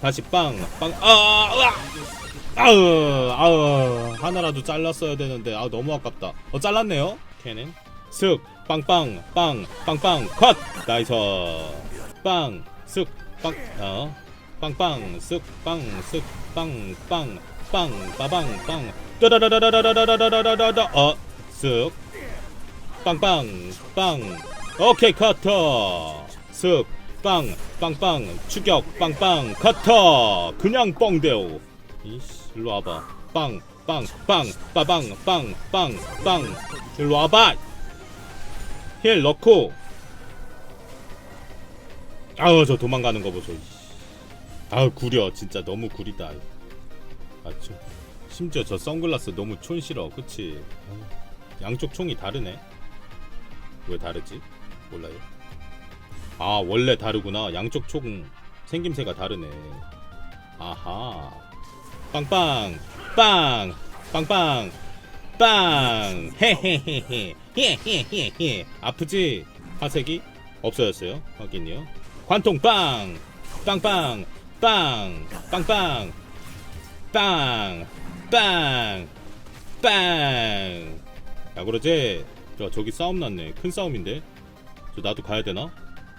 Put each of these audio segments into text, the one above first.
다시 빵, 빵, 아, 으아! 아우, 아우, 하나라도 잘랐어야 되는데, 아, 너무 아깝다. 어, 잘랐네요? 걔는? 쓱! 빵빵, 빵, 빵빵, 컷! 나이스. 빵, 쓱! 빵, 어. 빵빵, 쓱! 빵, 쓱! 빵, 빵, 빵, 빠방, 빵. 따다다다다다다다다다다다, 어, 슥. 빵빵, 빵. 오케이, 커터. 슥, 빵 빵빵 추격 빵빵 커터 그냥 뻥대오. 이씨 일로 와봐. 빵 빵 빵 빠방 빵 빵 빵. 일로 와봐. 힐 넣고. 아우 저 도망가는 거 보소 아우 구려. 진짜 너무 구리다. 맞죠? 심지어 저 선글라스 너무 촌싫어. 그치? 양쪽 총이 다르네. 왜 다르지? 몰라요. 아 원래 다르구나. 양쪽 총 생김새가 다르네. 아하. 빵빵 빵 빵빵 빵. 헤헤헤헤. 헤헤헤헤. 아프지? 화색이 없어졌어요. 확인이요. 관통 빵. 빵빵 빵. 빵빵 빵 빵. 빵 야 그러지? 저 저기 싸움 났네. 큰 싸움인데? 저 나도 가야 되나?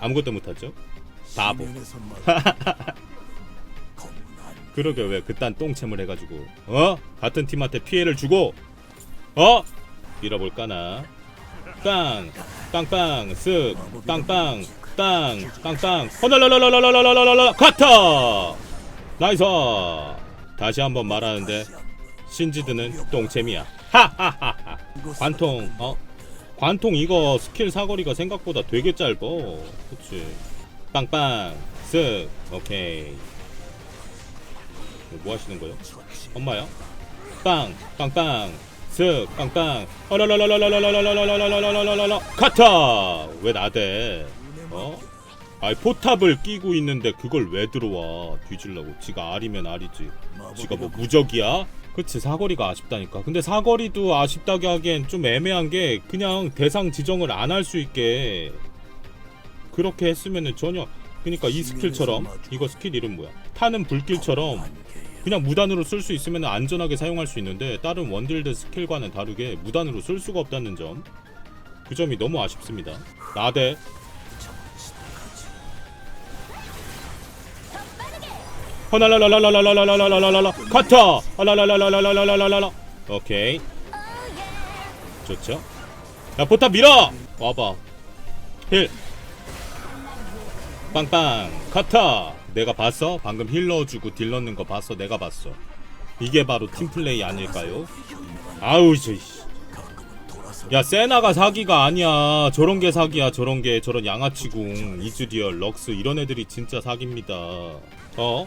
아무것도 못하죠? 바보 그러게 왜 그딴 똥챔을 해가지고 어? 같은 팀한테 피해를 주고 어? 밀어볼까나 빵 빵빵 쓱 빵빵 빵 빵빵 허널러러러러러러러러러 커터 나이스 다시 한번 말하는데 신지드는 똥챔이야 하하하하 관통 어? 관통 이거 스킬 사거리가 생각보다 되게 짧어 그치 빵빵 쓱 오케이 뭐 하시는 거예요? 엄마야? 빵 빵빵 쓱 빵빵 어라라라라라라라라라라라라라라라 카타 왜 나대 어? 아이 포탑을 끼고 있는데 그걸 왜 들어와 뒤질라고 지가 알이면 알이지 지가 뭐 무적이야? 그치 사거리가 아쉽다니까. 근데 사거리도 아쉽다기 하기엔 좀 애매한 게 그냥 대상 지정을 안 할 수 있게 그렇게 했으면은 전혀 그니까 이 스킬처럼 이거 스킬 이름 뭐야? 타는 불길처럼 그냥 무단으로 쓸 수 있으면 안전하게 사용할 수 있는데 다른 원딜드 스킬과는 다르게 무단으로 쓸 수가 없다는 점 그 점이 너무 아쉽습니다. 나대. 허날라라라라라라라라라라라 커터 허날라라라라라라라라 오케이 좋죠 야 포탑 밀어 와봐 힐 빵빵 커터 내가 봤어? 방금 힐 넣어주고 딜 넣는 거 봤어 내가 봤어 이게 바로 팀플레이 아닐까요? 아우 저이씨 야 세나가 사기가 아니야 저런 게 사기야 저런 게 저런 양아치궁 이즈리얼 럭스 이런 애들이 진짜 사기입니다 어?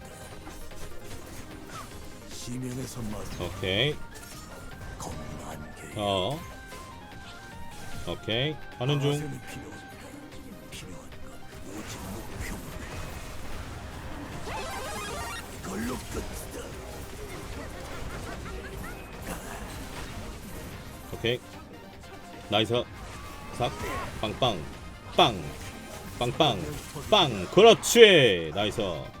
지면에서 오케이. 어. 오케이. 하는 중. 오케이. 나이스. 삭. 빵빵. 빵. 빵빵. 빵. 그렇지. 나이스.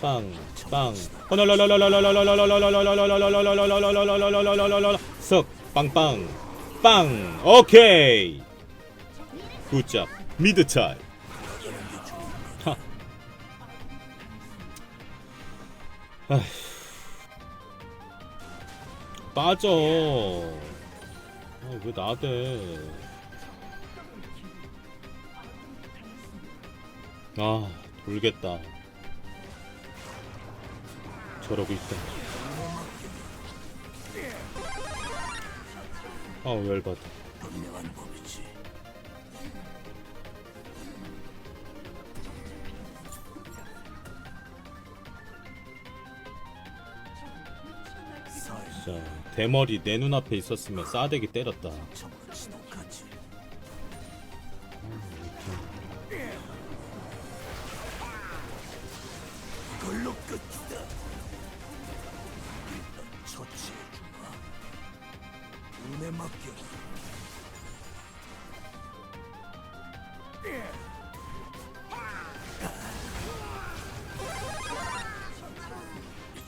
빵, 빵. 어, 석, 빵빵, 빵. 오케이. 굿잡. 미드 차이. 빠져. 아, 왜 나대? 아, 돌겠다. 저러고 있다 아우 열받아. 분명한 법이지 자 대머리 내 눈앞에 있었으면 싸대기 때렸다.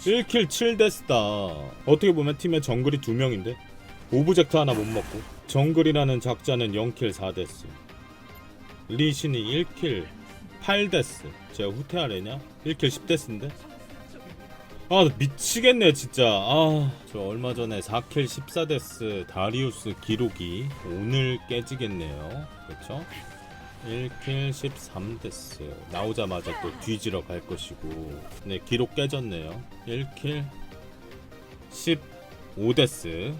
1킬 7데스다. 어떻게 보면 팀에 정글이 2명인데? 오브젝트 하나 못 먹고. 정글이라는 작자는 0킬 4데스 리신이 1킬 8데스 제가 후퇴하려냐? 1킬 10데스인데? 아 미치겠네 진짜. 아저 얼마 전에 4킬 14데스 다리우스 기록이 오늘 깨지겠네요. 그렇죠 1킬 13데스 나오자마자 또 뒤지러 갈 것이고. 네 기록 깨졌네요. 1킬 15데스.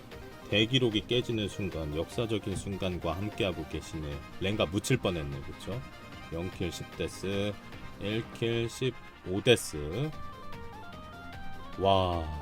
대기록이 깨지는 순간 역사적인 순간과 함께하고 계시네. 랭가 묻힐 뻔했네 그쵸? 0킬 10데스. 1킬 15데스. 와.